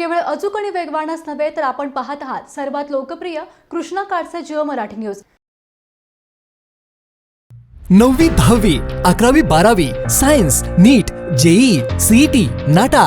केवळ अचूक आणि वेगवानच नव्हे तर आपण पाहत आहात सर्वात लोकप्रिय कृष्णा काडचे जिओ मराठी न्यूज. नववी दहावी अकरावी बारावी science NEET JEE CET NATA.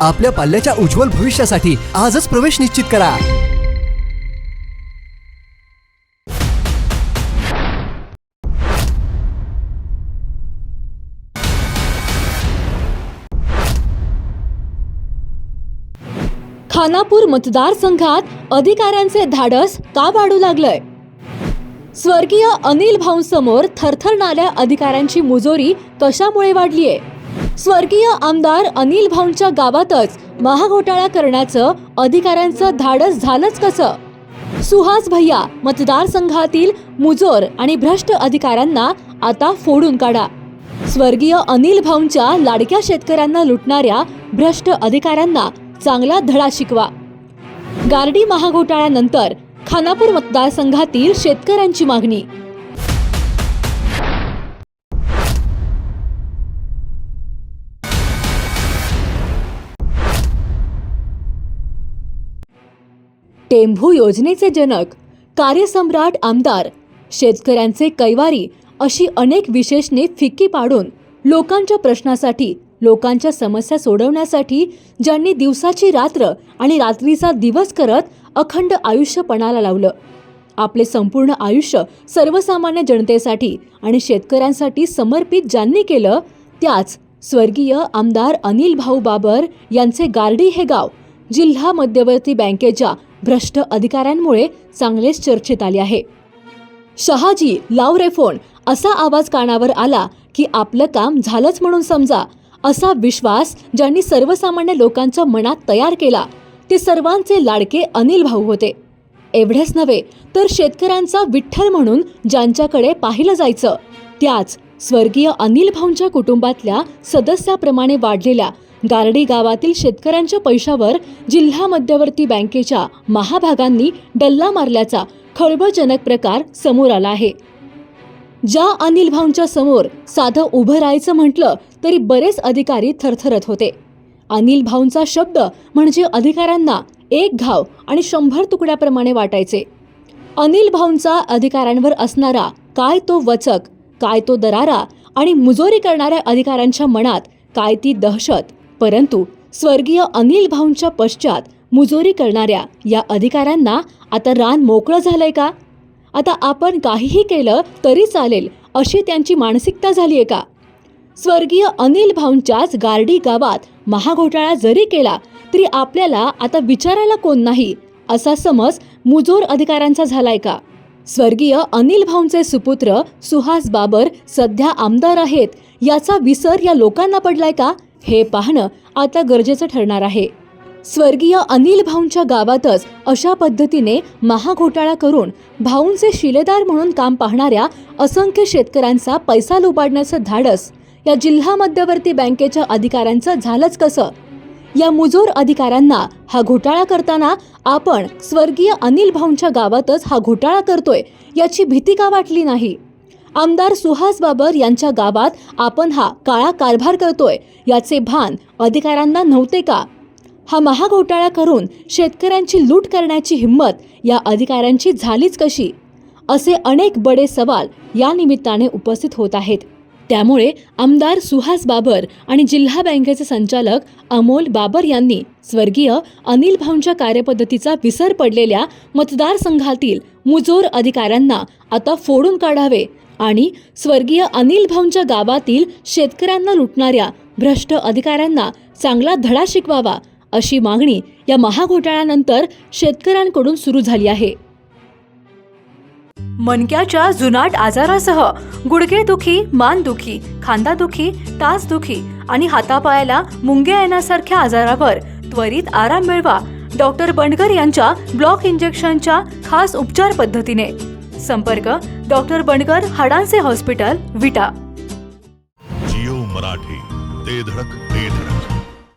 आपल्या पाल्याच्या उज्ज्वल भविष्यासाठी आजच प्रवेश निश्चित करा. खानापूर मतदारसंघात अधिकाऱ्यांचे धाडस का वाढू लागलंय? स्वर्गीय अनिल भाऊंसमोर थरथरणाऱ्या अधिकाऱ्यांची मुजोरी कशामुळे वाढलीय? स्वर्गीय आमदार अनिल भाऊंच्या गावातच महाघोटाळा करण्याचं अधिकाऱ्यांचं धाडस झालंच कसं? सुहास भैया मतदारसंघातील मुजोर आणि भ्रष्ट अधिकाऱ्यांना आता फोडून काढा. स्वर्गीय अनिल भाऊंच्या लाडक्या शेतकऱ्यांना लुटणाऱ्या भ्रष्ट अधिकाऱ्यांना चांगला धडा शिकवा. गार्डी महाघोटाळ्यानंतर खानापूर मतदारसंघातील शेतकऱ्यांची मागणी टेंभू योजनेचे जनक कार्यसम्राट आमदार शेतकऱ्यांचे कैवारी अशी अनेक विशेषणे फिक्की पाडून लोकांच्या प्रश्नासाठी लोकांच्या समस्या सोडवण्यासाठी ज्यांनी दिवसाची रात्र आणि रात्रीचा दिवस करत अखंड आयुष्य पणाला लावलं. आपले संपूर्ण आयुष्य सर्वसामान्य जनतेसाठी आणि शेतकऱ्यांसाठी समर्पित ज्यांनी केलं त्याच स्वर्गीय आमदार अनिल भाऊ बाबर यांचे गार्डी हे गाव जिल्हा मध्यवर्ती बँकेच्या भ्रष्ट अधिकाऱ्यांमुळे चांगलेच चर्चेत आले आहे. शहाजी लाव रे फोन असा आवाज कानावर आला की आपलं काम झालंच म्हणून समजा असा विश्वास ज्यांनी सर्वसामान्य लोकांच्या मनात तयार केला ते सर्वांचे लाडके अनिल भाऊ होते. एवढेच नव्हे तर शेतकऱ्यांचा विठ्ठल म्हणून ज्यांच्याकडे पाहिलं जायचं त्याच स्वर्गीय अनिल भाऊंच्या कुटुंबातल्या सदस्याप्रमाणे वाढलेल्या गारडी गावातील शेतकऱ्यांच्या पैशावर जिल्हा मध्यवर्ती बँकेच्या महाभागांनी डल्ला मारल्याचा खळबळजनक प्रकार समोर आला आहे. ज्या अनिल भाऊंच्या समोर साधं उभं राहायचं म्हटलं तरी बरेच अधिकारी थरथरत होते. अनिल भाऊंचा शब्द म्हणजे अधिकाऱ्यांना एक घाव आणि शंभर तुकड्याप्रमाणे वाटायचे. अनिल भाऊंचा अधिकाऱ्यांवर असणारा काय तो वचक काय तो दरारा आणि मुजोरी करणाऱ्या अधिकाऱ्यांच्या मनात काय ती दहशत परंतु स्वर्गीय अनिल भाऊंच्या पश्चात मुजोरी करणाऱ्या या अधिकाऱ्यांना आता रान मोकळं झालंय का? आता आपण काहीही केलं तरी चालेल अशी त्यांची मानसिकता झाली आहे का? स्वर्गीय अनिल भाऊंच्याच गार्डी गावात महाघोटाळा जरी केला तरी आपल्याला आता विचारायला कोण नाही असा समज मुजोर अधिकाऱ्यांचा झालाय का? स्वर्गीय अनिल भाऊंचे सुपुत्र सुहास बाबर सध्या आमदार आहेत याचा विसर या लोकांना पडलाय का? हे पाहणं आता गरजेचं ठरणार आहे. स्वर्गीय अनिल भाऊंच्या गावातच अशा पद्धतीने महाघोटाळा करून भाऊंचे शिलेदार म्हणून काम पाहणाऱ्या असंख्य शेतकऱ्यांचा पैसा लुबाडण्याचं धाडस या जिल्हा मध्यवर्ती बँकेच्या अधिकाऱ्यांचं झालंच कसं? या मुजोर अधिकाऱ्यांना हा घोटाळा करताना आपण स्वर्गीय अनिल भाऊंच्या गावातच हा घोटाळा करतोय याची भीती का वाटली नाही? आमदार सुहास बाबर यांच्या गावात आपण हा काळा कारभार करतोय याचे भान अधिकाऱ्यांना नव्हते का? हा महाघोटाळा करून शेतकऱ्यांची लूट करण्याची हिंमत या अधिकाऱ्यांची झालीच कशी? असे अनेक बडे सवाल या निमित्ताने उपस्थित होत आहेत. त्यामुळे आमदार सुहास बाबर आणि जिल्हा बँकेचे संचालक अमोल बाबर यांनी स्वर्गीय अनिल भाऊंच्या कार्यपद्धतीचा विसर पडलेल्या मतदारसंघातील मुजोर अधिकाऱ्यांना आता फोडून काढावे आणि स्वर्गीय अनिल भाऊंच्या गावातील शेतकऱ्यांना लुटणाऱ्या भ्रष्ट अधिकाऱ्यांना चांगला धडा शिकवावा अशी मागणी या महाघोटाळ्यानंतर शेतकऱ्यांकडून सुरू झाली आहे. मणक्याच्या जुनाट आजारासह गुडघेदुखी मानदुखी खांदादुखी तासदुखी आणि हातापायाला मुंग्या येण्यासारख्या आजारावर त्वरित आराम मिळवा डॉक्टर बंडकर यांच्या ब्लॉक इंजेक्शनच्या खास उपचार पद्धतीने. संपर्क डॉक्टर बंडकर हाडांचे हॉस्पिटल विटा. जिओ मराठी ते धडक.